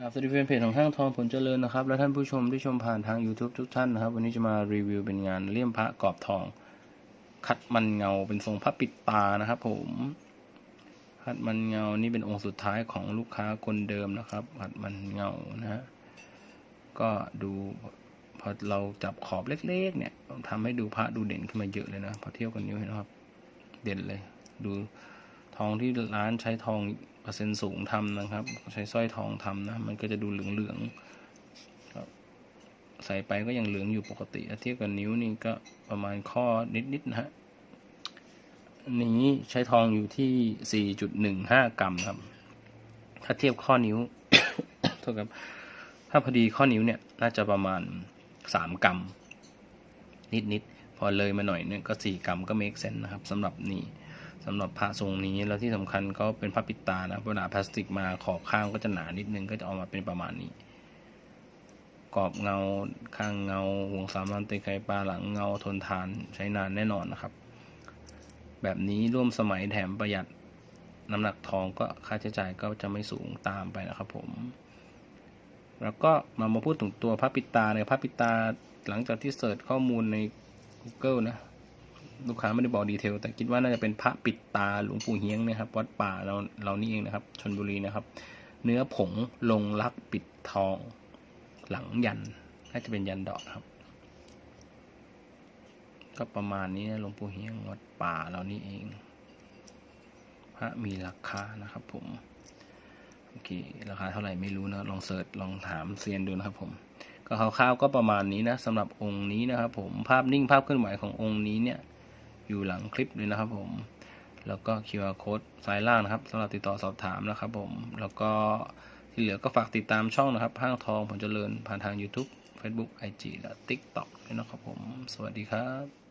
ครับสวัสดีแฟนเพจของห้างทองผลเจริญนะครับ และท่านผู้ชมที่ชมผ่านทาง YouTube ทุกท่านนะครับ วันนี้จะมารีวิวเป็นงานเลี่ยมพระกรอบทอง คัดมันเงาเป็นทรงพระปิดตานะครับ ผม คัดมันเงานี่เป็นองค์สุดท้ายของลูกค้าคนเดิมนะครับ คัดมันเงานะฮะก็ดูพอเราจับขอบเล็กๆ เนี่ยทำให้ดูพระดูเด่นขึ้นมาเยอะเลยนะพอเที่ยบกับนิ้วเห็นไหมครับ เด่นเลย ดูทองที่ร้านใช้ทอง เปอร์เซ็นต์สูงทำนะครับ ใช้สร้อยทองทำนะ มันก็จะดูเหลืองๆครับใส่ไปก็ยังเหลืองอยู่ปกติเทียบกับนิ้วนี่ก็ประมาณข้อนิดๆนะฮะนี้ใช้ทองอยู่ที่ 4.15 กรัมครับ ถ้าเทียบข้อนิ้วโทษครับ ถ้าพอดีข้อนิ้วเนี่ย น่าจะประมาณ 3 กรัม นิดๆ พอเลยมาหน่อยเนี่ยก็ 4 กรัมก็ make sense นะครับสำหรับนี่ สำหรับพระทรงนี้แล้วที่สำคัญก็เป็นพระปิดตานะเวลาพลาสติกมาขอบข้างก็จะหนานิดนึงก็จะออกมาเป็นประมาณนี้ กรอบเงาข้างเงาห่วงสามลันเตไคปลาหลังเงาทนทานใช้นานแน่นอนนะครับ แบบนี้ร่วมสมัยแถมประหยัดน้ำหนักทองก็ค่าใช้จ่ายก็จะไม่สูงตามไปนะครับผม แล้วก็มามาพูดถึงตัวพระปิดตาเนี่ยพระปิดตาหลังจากที่เสิร์ชข้อมูลใน Google นะ ลูกค้าไม่ได้บอกดีเทล แต่คิดว่าน่าจะเป็นพระปิดตาหลวงปู่เฮียงนะครับ วัดป่าเราเรานี่เองนะครับชนบุรีนะครับ เนื้อผงลงรักปิดทอง หลังยันน่าจะเป็นยันดอกครับ ก็ประมาณนี้นะหลวงปู่เฮียงวัดป่าเรานี่เอง พระมีราคานะครับ ผมโอเคราคาเท่าไหร่ไม่รู้นะลองเสิร์ชลองถามเซียนดูนะครับ ผมก็คร่าวๆก็ประมาณนี้นะสำหรับองค์นี้นะครับ ผมภาพนิ่งภาพเคลื่อนไหวขององค์นี้เนี่ย อยู่หลังคลิปเลยนะครับผม แล้วก็ QR code ซ้ายล่างนะครับสำหรับติดต่อสอบถามนะครับผม แล้วก็ที่เหลือก็ฝากติดตามช่องนะครับ ห้างทองผลเจริญผ่านทาง YouTube Facebook IG และ TikTok ด้วยนะครับผม สวัสดีครับ